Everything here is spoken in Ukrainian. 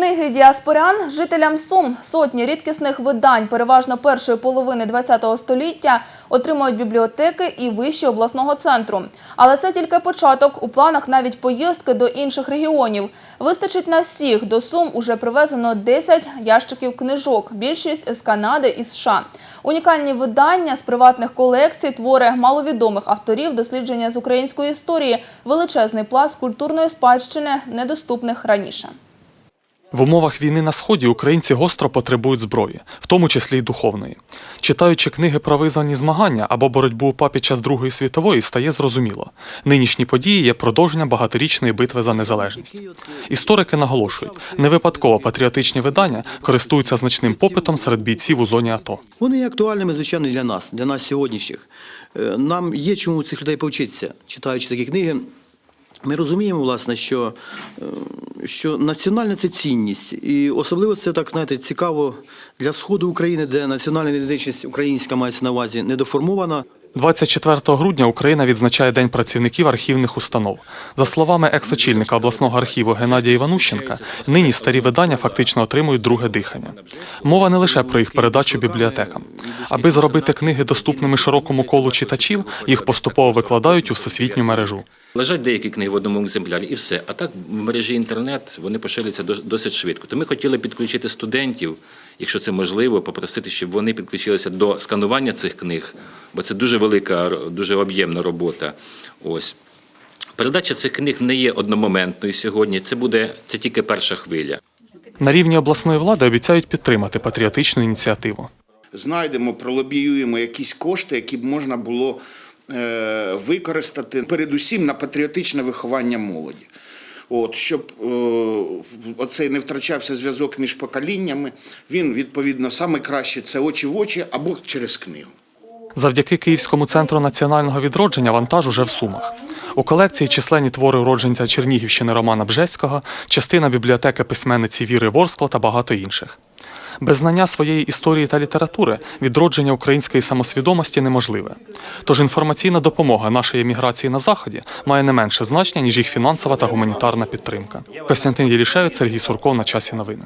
Книги діаспорян жителям Сум сотні рідкісних видань, переважно першої половини ХХ століття, отримують бібліотеки і вищі обласного центру. Але це тільки початок. У планах навіть поїздки до інших регіонів. Вистачить на всіх. До Сум уже привезено 10 ящиків книжок, більшість з Канади і США. Унікальні видання з приватних колекцій, твори маловідомих авторів, дослідження з української історії, величезний пласт культурної спадщини, недоступних раніше. В умовах війни на сході українці гостро потребують зброї, в тому числі й духовної. Читаючи книги про визвані змагання або боротьбу УПА під час Другої світової, стає зрозуміло. Нинішні події є продовженням багаторічної битви за незалежність. Історики наголошують, не випадково патріотичні видання користуються значним попитом серед бійців у зоні АТО. Вони є актуальними, звичайно, для нас, для нас сьогоднішніх. Е, Нам є чому цих людей повчитися, читаючи такі книги. Ми розуміємо, власне, що, е, що національна це цінність. І особливо це так, знаєте, цікаво для Сходу України, де національна ідентичність українська мається на увазі недоформована. 24 грудня Україна відзначає День працівників архівних установ. За словами екс-очільника обласного архіву Геннадія Іванущенка, нині старі видання фактично отримують друге дихання. Мова не лише про їх передачу бібліотекам. Аби зробити книги доступними широкому колу читачів, їх поступово викладають у всесвітню мережу. Лежать деякі книги в одному екземплярі і все. А так в мережі інтернет вони поширюються дос- досить швидко. То ми хотіли підключити студентів, якщо це можливо, попросити, щоб вони підключилися до сканування цих книг, бо це дуже велика, дуже об'ємна робота. Ось. Передача цих книг не є одномоментною сьогодні. Це буде це тільки перша хвиля. На рівні обласної влади обіцяють підтримати патріотичну ініціативу. знайдемо, пролобіюємо якісь кошти, які б можна було е, використати передусім на патріотичне виховання молоді. От, щоб е, оцей не втрачався зв'язок між поколіннями, він відповідно саме краще це очі в очі або через книгу. Завдяки Київському центру національного відродження вантаж уже в Сумах. У колекції численні твори уродженця Чернігівщини Романа Бжеського, частина бібліотеки письменниці Віри Ворскла та багато інших. Без знання своєї історії та літератури відродження української самосвідомості неможливе. Тож інформаційна допомога нашої еміграції на заході має не менше значення ніж їх фінансова та гуманітарна підтримка. Костянтин Єлішевець, Сергій Сурков на часі новини.